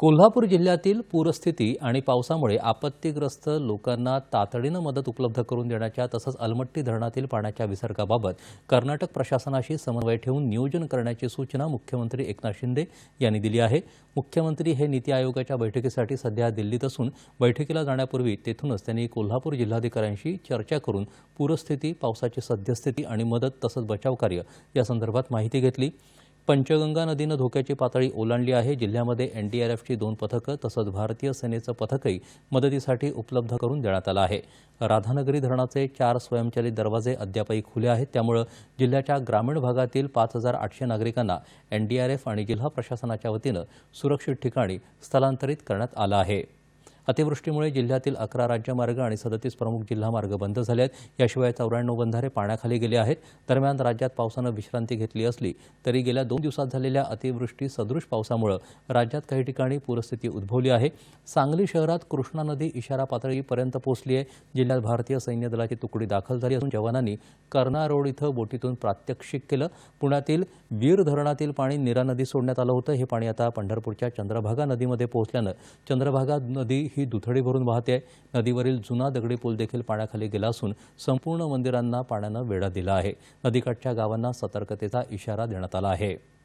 कोल्हापूर जिल्ह्यातील पूरस्थिती आणि पावसामुळे आपत्तीग्रस्त लोकांना तातडीनं मदत उपलब्ध करून देण्याच्या तसंच अलमट्टी धरणातील पाण्याच्या विसर्गाबाबत कर्नाटक प्रशासनाशी समन्वय ठेवून नियोजन करण्याची सूचना मुख्यमंत्री एकनाथ शिंदे यांनी दिली आहे. मुख्यमंत्री हे नीती आयोगाच्या बैठकीसाठी सध्या दिल्लीत असून बैठकीला जाण्यापूर्वी तेथूनच त्यांनी कोल्हापूर जिल्हाधिकाऱ्यांशी चर्चा करून पूरस्थिती पावसाची सद्यस्थिती आणि मदत तसंच बचावकार्य यासंदर्भात माहिती घेतली. पंचगंगा नदीनं धोक्याची पातळी ओलांडली आहे. जिल्ह्यामध्ये एनडीआरएफची दोन पथकं तसंच भारतीय सेनेचं पथकही मदतीसाठी उपलब्ध करून देण्यात आलं आहे. राधानगरी धरणाचे चार स्वयंचलित दरवाजे अद्यापही खुले आहेत. त्यामुळं जिल्ह्याच्या ग्रामीण भागातील पाच हजार आठशे नागरिकांना एनडीआरएफ आणि जिल्हा प्रशासनाच्या वतीनं सुरक्षित ठिकाणी स्थलांतरित करण्यात आलं आहे. अतिवृष्टीमुळे जिल्ह्यातील अकरा राज्यमार्ग आणि सदतीस प्रमुख जिल्हा मार्ग बंद झाले आहेत. याशिवाय चौऱ्याण्णव बंधारे पाण्याखाली गेले आहेत. दरम्यान राज्यात पावसानं विश्रांती घेतली असली तरी गेल्या दोन दिवसात झालेल्या अतिवृष्टी सदृश पावसामुळे राज्यात काही ठिकाणी पूरस्थिती उद्भवली आहे. सांगली शहरात कृष्णा नदी इशारा पातळीपर्यंत पोहोचली आहे. जिल्ह्यात भारतीय सैन्य दलाची तुकडी दाखल झाली असून जवानांनी कर्ना रोड इथं बोटीतून प्रात्यक्षिक केलं. पुण्यातील वीर धरणातील पाणी नीरा नदी सोडण्यात आलं होतं. हे पाणी आता पंढरपूरच्या चंद्रभागा नदीमध्ये पोहोचल्यानं चंद्रभागा नदी ही दुथडी भरून वाहते. आहे नदीवरील जुना दगडी पूल देखील पाण्याखाली गेला असून संपूर्ण मंदिरांना पाण्यानं वेढा दिला आहे. नदीकाठच्या गावांना सतर्कतेचा इशारा देण्यात आला आहे.